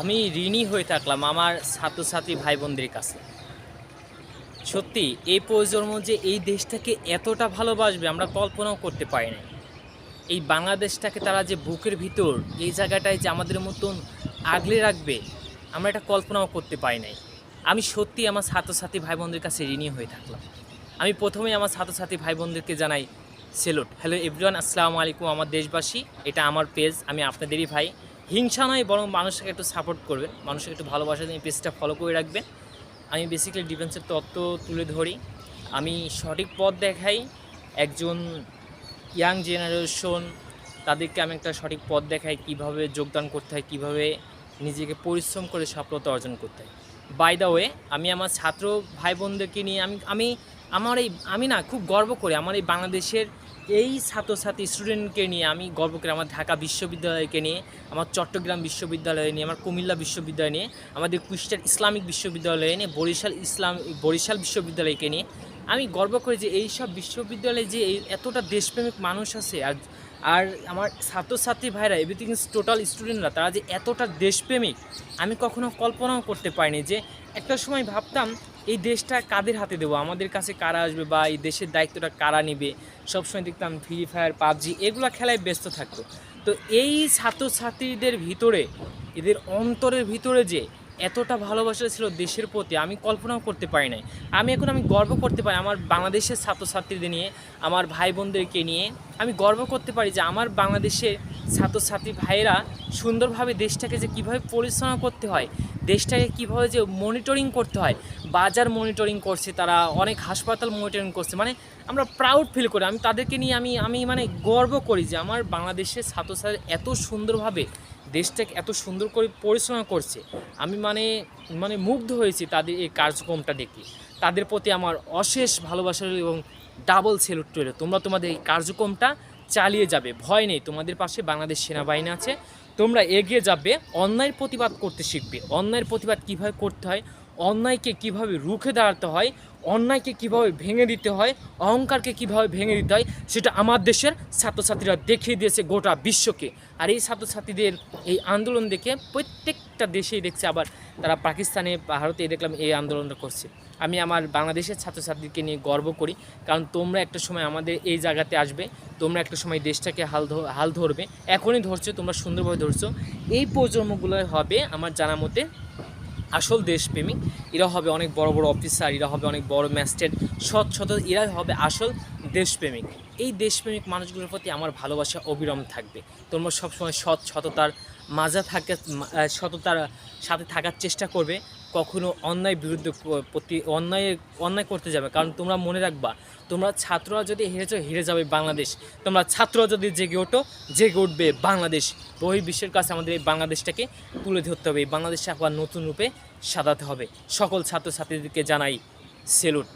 আমি ঋণী হয়ে থাকলাম আমার ছাত্রছাত্রী ভাই বোনদের কাছে। সত্যি, এই প্রজন্ম যে এই দেশটাকে এতটা ভালোবাসবে আমরা কল্পনাও করতে পারি না এই বাংলাদেশটাকে তারা যে বুকের ভিতর, এই জায়গাটায় যে আমাদের মতন আগলে রাখবে, আমরা এটা কল্পনাও করতে পারি নাই। আমি সত্যি আমার ছাত্রছাত্রী ভাই বোনদের কাছে ঋণী হয়ে থাকলাম। আমি প্রথমেই আমার ছাত্রছাত্রী ভাই বোনদেরকে জানাই সেলুট হ্যালো এভরিওয়ান আসসালামু আলাইকুম, আমার দেশবাসী। এটা আমার পেজ আমি আপনাদেরই ভাই। হিংসা নয়, বরং মানুষকে একটু সাপোর্ট করবেন। মানুষকে একটু ভালোবাসা দিয়ে পেজটা ফলো করে রাখবেন। আমি বেসিক্যালি ডিফেন্সের তত্ত্ব তুলে ধরি। আমি সঠিক পথ দেখাই। একজন ইয়াং জেনারেশন তাদেরকে আমি একটা সঠিক পথ দেখাই, কীভাবে যোগদান করতে হয়, কীভাবে নিজেকে পরিশ্রম করে সফলতা অর্জন করতে হয়। বাই দ্য ওয়ে আমি আমার ছাত্র ভাই বোনদেরকে নিয়ে, আমি আমি, আমার এই, আমি না খুব গর্ব করি। আমার এই বাংলাদেশের এই ছাত্রছাত্রী স্টুডেন্টকে নিয়ে আমি গর্ব করি আমার ঢাকা বিশ্ববিদ্যালয়কে নিয়ে, আমার চট্টগ্রাম বিশ্ববিদ্যালয় নিয়ে, আমার কুমিল্লা বিশ্ববিদ্যালয় নিয়ে, আমাদের কুষ্টার ইসলামিক বিশ্ববিদ্যালয় নিয়ে, বরিশাল ইসলাম, বরিশাল বিশ্ববিদ্যালয়কে নিয়ে, আমি গর্ব করি যে এই সব বিশ্ববিদ্যালয়ে যে এতটা দেশপ্রেমিক মানুষ আছে আর আর আমার ছাত্রছাত্রী ভাইরা এভরিথিং টোটাল স্টুডেন্টরা তারা যে এতটা দেশপ্রেমিক, আমি কখনো কল্পনাও করতে পারিনি যে একটা সময় ভাবতাম এই দেশটা কাদের হাতে দেবো? আমাদের কাছে কারা আসবে বা এই দেশের দায়িত্বটা কারা নেবে? সবসময় দেখতাম ফ্রি ফায়ার পাবজি এগুলো খেলায় ব্যস্ত থাকতো। তো এই ছাত্রছাত্রীদের ভিতরে, এদের অন্তরের ভিতরে যে এতটা ভালোবাসা ছিল দেশের প্রতি, আমি কল্পনাও করতে পারি নাই। আমি এখন আমি গর্ব করতে পারি আমার বাংলাদেশের ছাত্রছাত্রীদের নিয়ে, আমার ভাই বোনদেরকে নিয়ে। আমি গর্ব করতে পারি যে আমার বাংলাদেশের ছাত্রছাত্রী ভাইয়েরা সুন্দরভাবে দেশটাকে যে কীভাবে পরিচালনা করতে হয়, দেশটাকে কীভাবে যে মনিটরিং করতে হয়, বাজার মনিটরিং করছে, তারা অনেক হাসপাতাল মনিটরিং করছে। মানে আমরা প্রাউড ফিল করি। আমি তাদেরকে নিয়ে আমি আমি মানে গর্ব করি যে আমার বাংলাদেশের ছাত্রছাত্রী এত সুন্দরভাবে দেশটাকে এত সুন্দর করে পরিচালনা করছে। আমি মানে মানে মুগ্ধ হয়েছি তাদের এই কার্যক্রমটা দেখে। তাদের প্রতি আমার অশেষ ভালোবাসা এবং ডাবল সেলুট রইল। তোমরা তোমাদের এই কার্যক্রমটা চালিয়ে যাবে। ভয় নেই, তোমাদের পাশে বাংলাদেশ সেনাবাহিনী আছে। তোমরা এগিয়ে যাবে, অন্যায়ের প্রতিবাদ করতে শিখবে। অন্যায়ের প্রতিবাদ কীভাবে করতে হয় অন্যায়কে কীভাবে রুখে দাঁড়াতে হয়, অন্যায়কে কীভাবে ভেঙে দিতে হয়, অহংকারকে কীভাবে ভেঙে দিতে হয়, সেটা আমার দেশের ছাত্রছাত্রীরা দেখিয়ে দিয়েছে গোটা বিশ্বকে। আর এই ছাত্রছাত্রীদের এই আন্দোলন দেখে প্রত্যেকটা দেশেই দেখছে আবার তারা পাকিস্তানে, ভারতে দেখলাম এই আন্দোলনটা করছে। আমি আমার বাংলাদেশের ছাত্রছাত্রীকে নিয়ে গর্ব করি, কারণ তোমরা একটা সময় আমাদের এই জায়গাতে আসবে, তোমরা একটা সময় দেশটাকে হাল হাল ধরবে, এখনই ধরছো, তোমরা সুন্দরভাবে ধরছো। এই প্রজন্মগুলো হবে আমার জানা মতে আসল দেশপ্রেমিক। এরা হবে অনেক বড় বড় অফিসার এরা হবে অনেক বড় ম্যাস্টেড সৎ সত এরাই হবে আসল দেশপ্রেমিক। এই দেশপ্রেমিক মানুষগুলোর প্রতি আমার ভালোবাসা অবিরম থাকবে। তোমরা সবসময় সৎ সততার মাজা থাকে সততার সাথে থাকার চেষ্টা করবে। কখনো অন্যায় বিরুদ্ধে প্রতি, অন্যায় অন্যায় করতে যাবে। কারণ তোমরা মনে রাখবা, তোমরা ছাত্ররা যদি হেরেছ, হেরে যাবে বাংলাদেশ। তোমরা ছাত্ররা যদি জেগে ওঠো, জেগে উঠবে বাংলাদেশ। বহি বিশ্বের কাছে আমাদের এই বাংলাদেশটাকে তুলে ধরতে হবে। এই বাংলাদেশে আবার নতুন রূপে সাজাতে হবে। সকল ছাত্রছাত্রীদেরকে জানাই সেলুট।